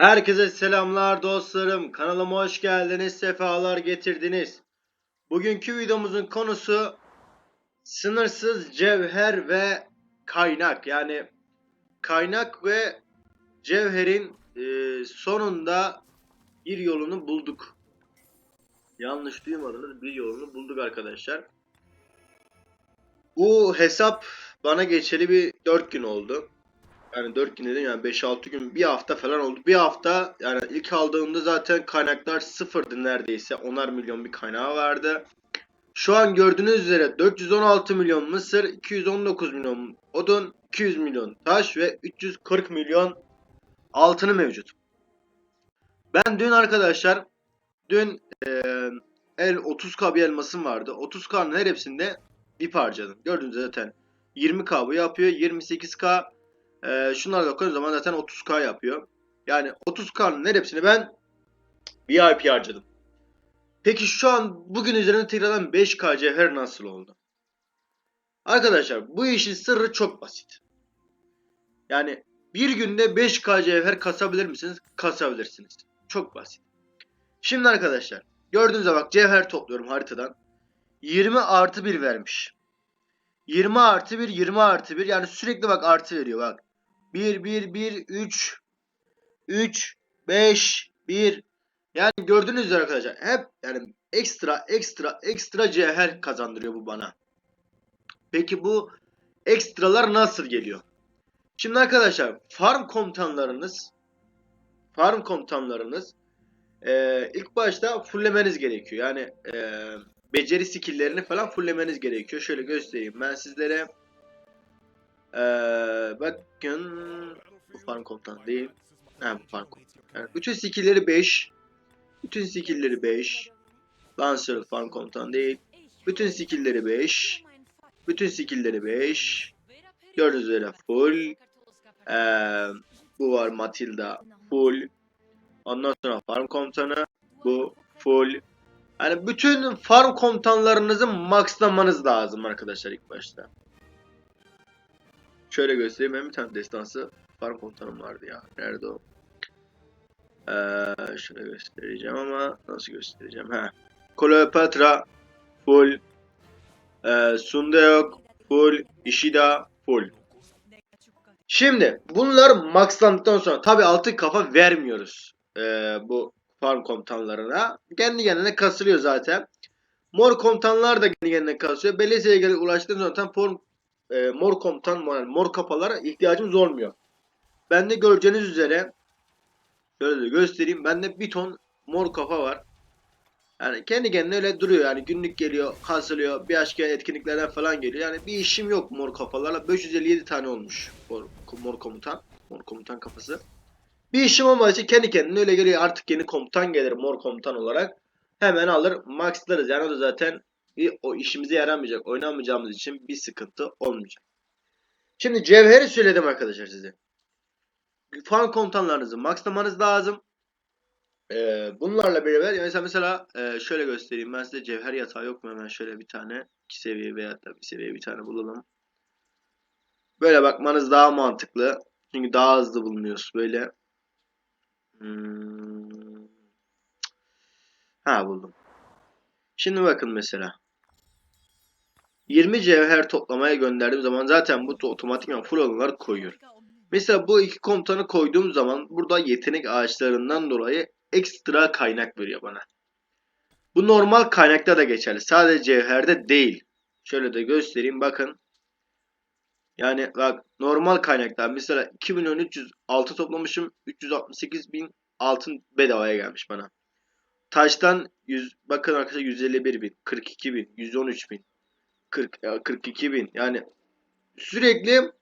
Herkese selamlar dostlarım. Kanalıma hoş geldiniz. Sefalar getirdiniz. Bugünkü videomuzun konusu sınırsız cevher ve kaynak. Yani kaynak ve cevherin e, sonunda bir yolunu bulduk. Yanlış duymadınız. Bir yolunu bulduk arkadaşlar. Bu hesap bana geçeli bir 4 gün oldu. Yani 4 gün dedim yani 5-6 gün bir hafta falan oldu. Bir hafta yani ilk aldığımda zaten kaynaklar sıfırdı neredeyse. 10'ar milyon bir kaynağı vardı. Şu an gördüğünüz üzere 416 milyon mısır, 219 milyon odun, 200 milyon taş ve 340 milyon altını mevcut. Ben dün arkadaşlar dün eee, el 30k bir elmasım vardı. 30k'nın her hepsinde dip harcadım. Gördüğünüz zaten 20k bu yapıyor. 28k ee, şunlara da koyduğum zaman zaten 30k yapıyor. Yani 30k'nın her hepsini ben VIP harcadım. Peki şu an bugün üzerine tekrardan 5k cevher nasıl oldu? Arkadaşlar bu işin sırrı çok basit. Yani bir günde 5k cevher kasabilir misiniz? Kasabilirsiniz. Çok basit. Şimdi arkadaşlar gördüğünüzde bak cevher topluyorum haritadan. 20 artı 1 vermiş. 20 artı 1 20 artı 1 yani sürekli bak artı veriyor bak. 1 1 1 3 3 5 1 yani gördüğünüz üzere arkadaşlar hep yani ekstra ekstra ekstra cevher kazandırıyor bu bana. Peki bu ekstralar nasıl geliyor? Şimdi arkadaşlar farm komutanlarınız farm komutanlarınız eee, ilk başta fulllemeniz gerekiyor. Yani eee, beceri skill'lerini falan fulllemeniz gerekiyor. Şöyle göstereyim ben sizlere. Eee bakın bu farm komutan değil. Ha bu farm komutan. Yani bütün skill'leri 5. Bütün skill'leri 5. Lancer farm komutan değil. Bütün skill'leri 5. Bütün skill'leri 5. Gördüğünüz üzere full. Eee bu var Matilda full. Ondan sonra farm komutanı bu full. Yani bütün farm komutanlarınızı maxlamanız lazım arkadaşlar ilk başta. Şöyle göstereyim. Benim bir tane destansı farm komutanım vardı ya. Nerede o? Ee, şöyle göstereceğim ama nasıl göstereceğim? Ha. Kleopatra full. Ee, Sundeok full. Ishida full. Şimdi bunlar maxlandıktan sonra tabi altı kafa vermiyoruz ee, bu farm komutanlarına. Kendi kendine kasılıyor zaten. Mor komutanlar da kendi kendine kasıyor. Belezi'ye gelip ulaştıktan sonra zaten form, e, mor komutan, yani mor kafalara ihtiyacımız olmuyor. Bende göreceğiniz üzere şöyle de göstereyim. Bende bir ton mor kafa var. Yani kendi kendine öyle duruyor. Yani günlük geliyor, kasılıyor. Bir başka etkinliklerden falan geliyor. Yani bir işim yok mor kafalarla. 557 tane olmuş mor, mor komutan. Mor komutan kafası. Bir işim olmadığı için kendi kendine öyle geliyor. Artık yeni komutan gelir mor komutan olarak. Hemen alır maxlarız. Yani o da zaten o işimize yaramayacak. Oynamayacağımız için bir sıkıntı olmayacak. Şimdi cevheri söyledim arkadaşlar size. Fan komutanlarınızı maxlamanız lazım. Ee, bunlarla beraber yani mesela, mesela e, şöyle göstereyim ben size cevher yatağı yok mu hemen şöyle bir tane iki seviye veya da bir seviye bir tane bulalım. Böyle bakmanız daha mantıklı. Çünkü daha hızlı bulunuyoruz böyle. Hmm. Ha buldum. Şimdi bakın mesela. 20 cevher toplamaya gönderdiğim zaman zaten bu otomatikman full olanlar koyuyor. Mesela bu iki komutanı koyduğum zaman burada yetenek ağaçlarından dolayı ekstra kaynak veriyor bana. Bu normal kaynakta da geçerli. Sadece cevherde değil. Şöyle de göstereyim bakın. Yani bak normal kaynakta mesela 2 milyon 306 toplamışım. 368 bin altın bedavaya gelmiş bana. Taştan 100 bakın arkadaşlar 151 bin, 42 bin, 113 bin, 40, ya 42 bin. Yani sürekli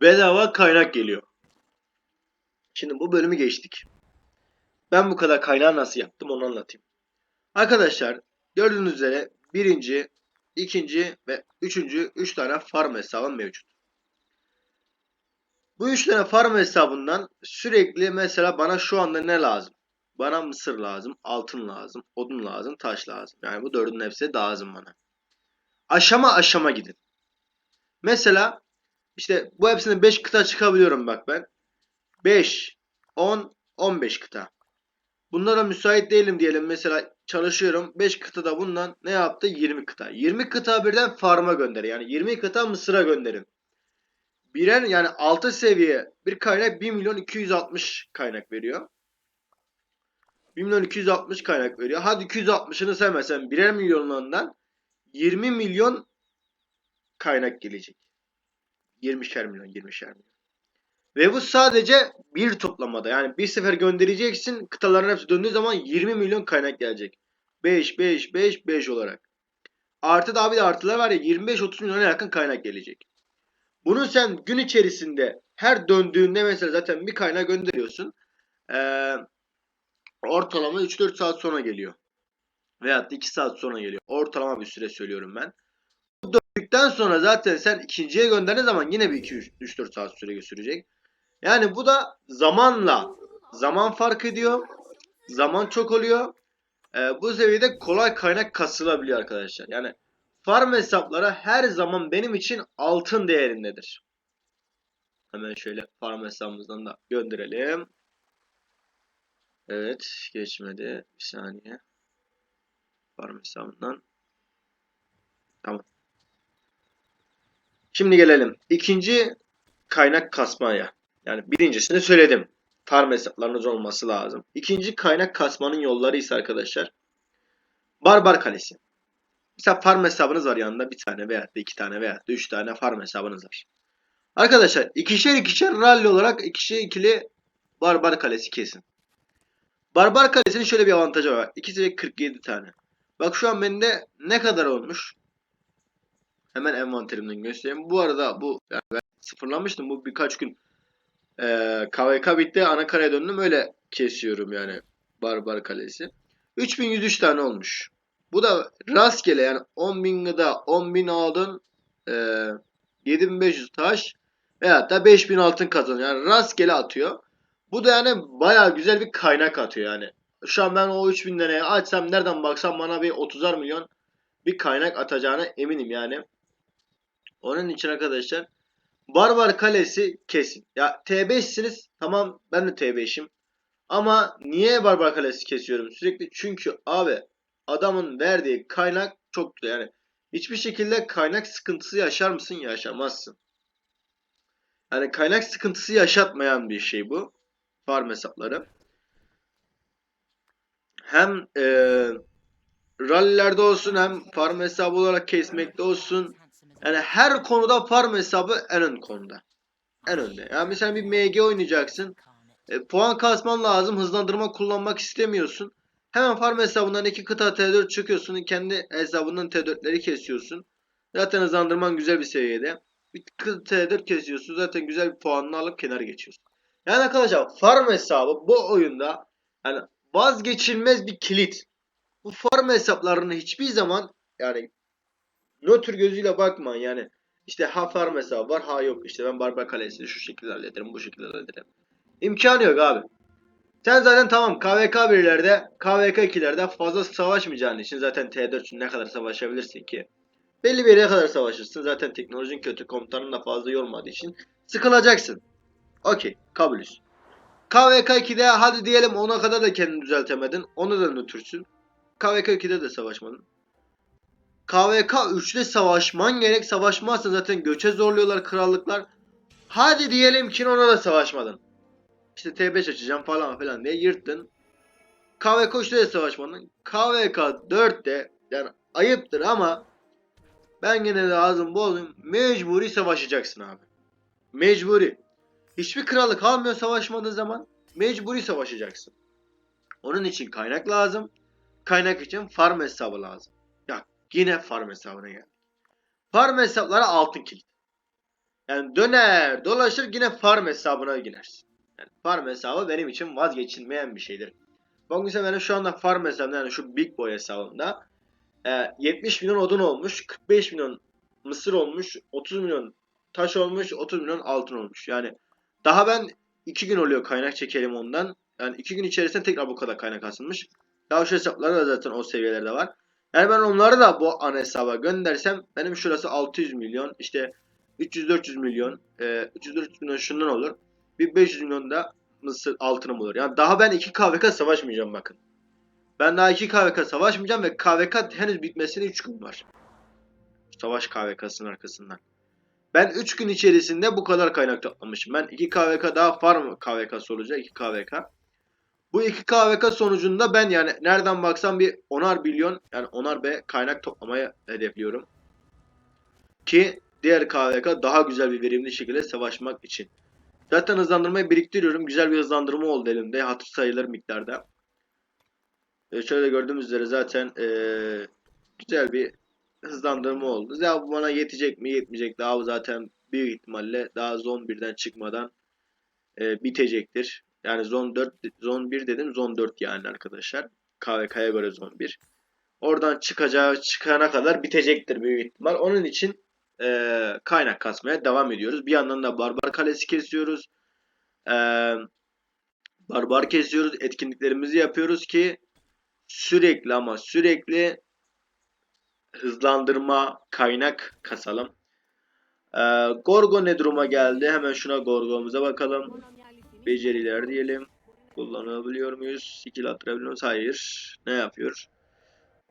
bedava kaynak geliyor. Şimdi bu bölümü geçtik. Ben bu kadar kaynağı nasıl yaptım onu anlatayım. Arkadaşlar gördüğünüz üzere birinci, ikinci ve üçüncü üç tane farm hesabım mevcut. Bu üç tane farm hesabından sürekli mesela bana şu anda ne lazım? Bana mısır lazım, altın lazım, odun lazım, taş lazım. Yani bu dördünün hepsi lazım bana. Aşama aşama gidin. Mesela işte bu hepsine 5 kıta çıkabiliyorum bak ben. 5, 10, 15 kıta. Bunlara müsait değilim diyelim. Mesela çalışıyorum. 5 kıtada bundan ne yaptı? 20 kıta. 20 kıta birden farma gönderin. Yani 20 kıta Mısır'a gönderin. Birer yani 6 seviye bir kaynak 1 milyon 260 kaynak veriyor. 1 milyon 260 kaynak veriyor. Hadi 260'ını sevmesen birer milyonlarından 20 milyon kaynak gelecek. 20'şer milyon, 20'şer milyon. Ve bu sadece bir toplamada. Yani bir sefer göndereceksin. Kıtaların hepsi döndüğü zaman 20 milyon kaynak gelecek. 5, 5, 5, 5 olarak. Artı da bir de artılar var ya 25-30 milyona yakın kaynak gelecek. Bunu sen gün içerisinde her döndüğünde mesela zaten bir kaynak gönderiyorsun. Ee, ortalama 3-4 saat sonra geliyor. Veyahut da 2 saat sonra geliyor. Ortalama bir süre söylüyorum ben. Bu döndükten sonra zaten sen ikinciye gönderdiğin zaman yine bir 2-3-4 saat süre sürecek. Yani bu da zamanla zaman fark ediyor. Zaman çok oluyor. Ee, bu seviyede kolay kaynak kasılabiliyor arkadaşlar. Yani farm hesapları her zaman benim için altın değerindedir. Hemen şöyle farm hesabımızdan da gönderelim. Evet geçmedi. Bir saniye. Farm hesabından. Tamam. Şimdi gelelim. İkinci kaynak kasmaya. Yani birincisini söyledim. Farm hesaplarınız olması lazım. İkinci kaynak kasmanın yolları ise arkadaşlar. Barbar Kalesi. Mesela farm hesabınız var yanında bir tane veya iki tane veya üç tane farm hesabınız var. Arkadaşlar ikişer ikişer rally olarak ikişer ikili Barbar Kalesi kesin. Barbar Kalesi'nin şöyle bir avantajı var. İkisi de 47 tane. Bak şu an bende ne kadar olmuş? Hemen envanterimden göstereyim. Bu arada bu yani ben sıfırlamıştım. Bu birkaç gün e, KVK bitti. Ana döndüm. Öyle kesiyorum yani Barbar Kalesi. 3103 tane olmuş. Bu da rastgele yani 10.000 gıda 10.000 aldın e, 7500 taş veyahut da 5000 altın kazan. Yani rastgele atıyor. Bu da yani baya güzel bir kaynak atıyor yani. Şu an ben o 3000 liraya açsam nereden baksam bana bir 30'ar milyon bir kaynak atacağına eminim yani. Onun için arkadaşlar Barbar Kalesi kesin. Ya T5'siniz tamam ben de T5'im. Ama niye Barbar Kalesi kesiyorum sürekli? Çünkü abi adamın verdiği kaynak çok güzel. Yani hiçbir şekilde kaynak sıkıntısı yaşar mısın? Yaşamazsın. Yani kaynak sıkıntısı yaşatmayan bir şey bu. Farm hesapları. Hem e, rallilerde olsun hem farm hesabı olarak kesmekte olsun. Yani her konuda farm hesabı en ön konuda. En önde. Yani mesela bir MG oynayacaksın. E, puan kasman lazım. Hızlandırma kullanmak istemiyorsun. Hemen farm hesabından iki kıta T4 çıkıyorsun. Kendi hesabından T4'leri kesiyorsun. Zaten hızlandırman güzel bir seviyede. Bir kıta T4 kesiyorsun. Zaten güzel bir puanını alıp kenara geçiyorsun. Yani arkadaşlar farm hesabı bu oyunda yani vazgeçilmez bir kilit. Bu farm hesaplarını hiçbir zaman yani nötr gözüyle bakma yani işte ha farm hesabı var ha yok işte ben barbar kalesini şu şekilde hallederim bu şekilde hallederim. İmkanı yok abi. Sen zaten tamam KVK 1'lerde KVK 2'lerde fazla savaşmayacağın için zaten T4 için ne kadar savaşabilirsin ki? Belli bir yere kadar savaşırsın. Zaten teknolojin kötü komutanın da fazla yormadığı için sıkılacaksın. Okey kabulüz. KVK 2'de hadi diyelim ona kadar da kendini düzeltemedin. Onu da nötürsün. KVK 2'de de savaşmadın. KVK 3'te savaşman gerek. Savaşmazsan zaten göçe zorluyorlar krallıklar. Hadi diyelim ki ona da savaşmadın. İşte T5 açacağım falan filan diye yırttın. KVK 3'te de savaşmadın. KVK 4'te yani ayıptır ama ben gene de ağzım bozayım. Mecburi savaşacaksın abi. Mecburi. Hiçbir krallık almıyor savaşmadığı zaman mecburi savaşacaksın. Onun için kaynak lazım. Kaynak için farm hesabı lazım. Ya yine farm hesabına geldik. Farm hesapları altın kilit. Yani döner dolaşır yine farm hesabına ginersin. Yani farm hesabı benim için vazgeçilmeyen bir şeydir. Bak mesela benim şu anda farm hesabımda yani şu big boy hesabımda e, 70 milyon odun olmuş, 45 milyon mısır olmuş, 30 milyon taş olmuş, 30 milyon altın olmuş. Yani daha ben 2 gün oluyor kaynak çekelim ondan. Yani 2 gün içerisinde tekrar bu kadar kaynak asılmış. Daha şu hesapları da zaten o seviyelerde var. Yani ben onları da bu ana hesaba göndersem benim şurası 600 milyon işte 300-400 milyon e, 300-400 milyon şundan olur. Bir 500 milyon da mısır altınım olur. Yani daha ben 2 KVK savaşmayacağım bakın. Ben daha 2 KVK savaşmayacağım ve KVK henüz bitmesine 3 gün var. Savaş KVK'sının arkasından. Ben 3 gün içerisinde bu kadar kaynak toplamışım. Ben 2 KVK daha farm KVK'sı olacak. 2 KVK. Bu 2 KVK sonucunda ben yani nereden baksam bir 10'ar milyon yani 10'ar B kaynak toplamaya hedefliyorum. Ki diğer KVK daha güzel bir verimli şekilde savaşmak için. Zaten hızlandırmayı biriktiriyorum. Güzel bir hızlandırma oldu elimde. Hatır sayılır miktarda. E, şöyle gördüğümüz üzere zaten e, güzel bir hızlandırma oldu. Ya bu bana yetecek mi yetmeyecek. Daha zaten büyük ihtimalle daha zone 1'den çıkmadan e, bitecektir. Yani zone 4 zone 1 dedim zone 4 yani arkadaşlar. KVK'ya göre zone 1. Oradan çıkacağı çıkana kadar bitecektir büyük ihtimal. Onun için e, kaynak kasmaya devam ediyoruz. Bir yandan da barbar kalesi kesiyoruz. E, barbar kesiyoruz. Etkinliklerimizi yapıyoruz ki sürekli ama sürekli hızlandırma kaynak kasalım. E, Gorgo ne duruma geldi? Hemen şuna Gorgo'muza bakalım. Beceriler diyelim. Kullanabiliyor muyuz? Skill attırabiliyor muyuz? Hayır. Ne yapıyor?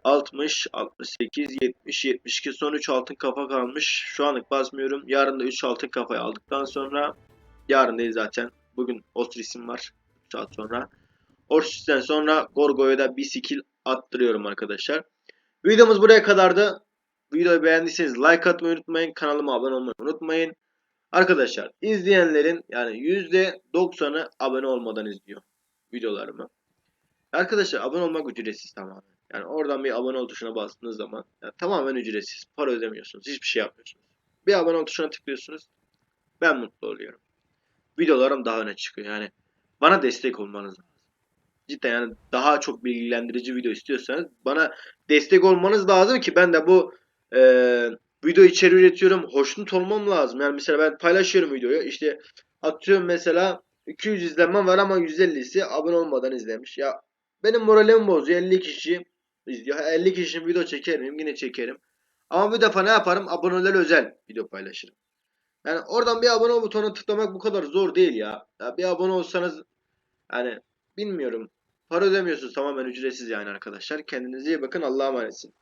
60, 68, 70, 72 son 3 altın kafa kalmış. Şu anlık basmıyorum. Yarın da 3 altın kafayı aldıktan sonra yarın değil zaten. Bugün Ostris'im var. 3 saat sonra. Ostris'ten sonra Gorgo'ya da bir skill attırıyorum arkadaşlar. Videomuz buraya kadardı. Videoyu beğendiyseniz like atmayı unutmayın. Kanalıma abone olmayı unutmayın. Arkadaşlar izleyenlerin yani %90'ı abone olmadan izliyor videolarımı. Arkadaşlar abone olmak ücretsiz tamamen. Yani oradan bir abone ol tuşuna bastığınız zaman yani tamamen ücretsiz. Para ödemiyorsunuz. Hiçbir şey yapmıyorsunuz. Bir abone ol tuşuna tıklıyorsunuz. Ben mutlu oluyorum. Videolarım daha öne çıkıyor. Yani bana destek olmanız lazım. Cidden yani daha çok bilgilendirici video istiyorsanız bana destek olmanız lazım ki ben de bu eee video içeri üretiyorum. Hoşnut olmam lazım. Yani mesela ben paylaşıyorum videoyu. İşte atıyorum mesela 200 izlenme var ama 150'si abone olmadan izlemiş. Ya benim moralimi bozuyor. 50 kişi izliyor. 50 kişinin video çeker miyim? Yine çekerim. Ama bir defa ne yaparım? Aboneler özel video paylaşırım. Yani oradan bir abone butonuna tıklamak bu kadar zor değil ya. ya bir abone olsanız yani bilmiyorum. Para ödemiyorsunuz tamamen ücretsiz yani arkadaşlar. Kendinize iyi bakın. Allah'a emanetsin.